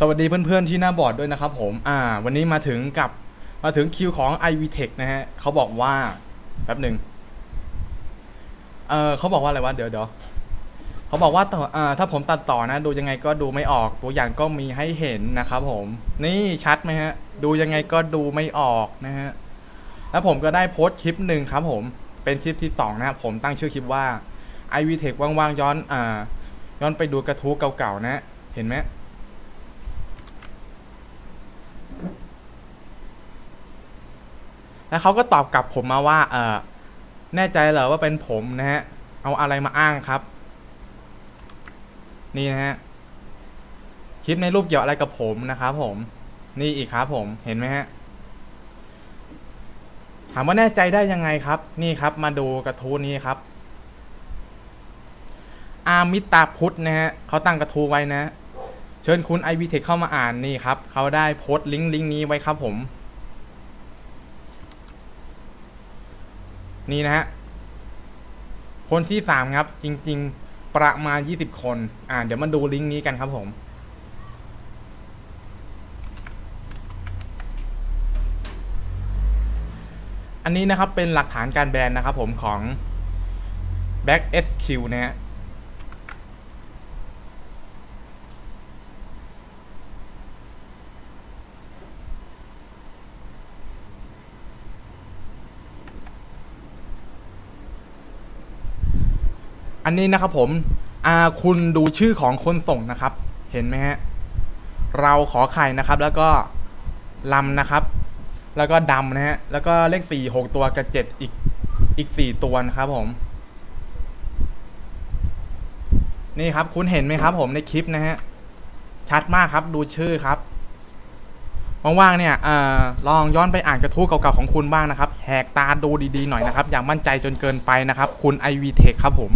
สวัสดีเพื่อนๆที่หน้าบอร์ดด้วยนะครับผมอ่า วันนี้มาถึงกับมาถึงคิวของ i v t e c h นะฮะเขาบอกว่าแป๊บหนึ่งเออเขาบอกว่าอะไรวะเดี๋ยวเดี๋ยวเขาบอกว่าต่ออ่าถ้าผมตัดต่อนะ ดูยังไงก็ดูไม่ออกตัวอย่างก็มีให้เห็นนะครับผม นี่ชัดไหมฮะ ดูยังไงก็ดูไม่ออกนะฮะแล้วผมก็ได้โพสต์คลิปหนึ่งครับผมเป็นคลิปที่สองนะครับผมตั้งชื่อคลิปว่า i v t e c h ว่างๆย้อนอ่าย้อนไปดูกระทู้เก่าๆนะ เห็นไหม แล้วเขาก็ตอบกลับผมมาว่า เออแน่ใจเหรอว่าเป็นผมนะฮะ เอาอะไรมาอ้างครับ นี่นะฮะ คลิปในรูปเกี่ยวอะไรกับผมนะครับผม นี่อีกครับผมเห็นไหมฮะ ถามว่าแน่ใจได้ยังไงครับ นี่ครับ มาดูกระทู้นี้ครับ อามิตาพุทธนะฮะเขาตั้งกระทู้ไว้นะ เชิญคุณไอวีเทคเข้ามาอ่านนี่ครับ เขาได้โพสต์ลิงก์ลิงก์นี้ไว้ครับผม นี่นะฮะ คนที่สามครับ จริง ๆ ประมาณยี่สิบคน อ่า เดี๋ยวมาดูลิงก์นี้กันครับผม อันนี้นะครับเป็นหลักฐานการแบนนะครับผมของ Back SQ นะฮะ อันนี้นะครับผมอาคุณดูชื่อของคนส่งนะครับ เห็นไหมฮะ เราขอไข่นะครับ แล้วก็ลำนะครับ แล้วก็ดำนะฮะ แล้วก็เลขสี่หกตัวกับเจ็ดอีกอีกสี่ตัวนะครับผม นี่ครับ คุณเห็นไหมครับ ผมในคลิปนะฮะ ชัดมากครับ ดูชื่อครับว่างๆเนี่ยอลองย้อนไปอ่านกระทู้เก่าๆของคุณบ้างนะครับ แหกตาดูดีๆหน่อยนะครับ อย่ามั่นใจจนเกินไปนะครับ คุณ i v t e c h ครับผม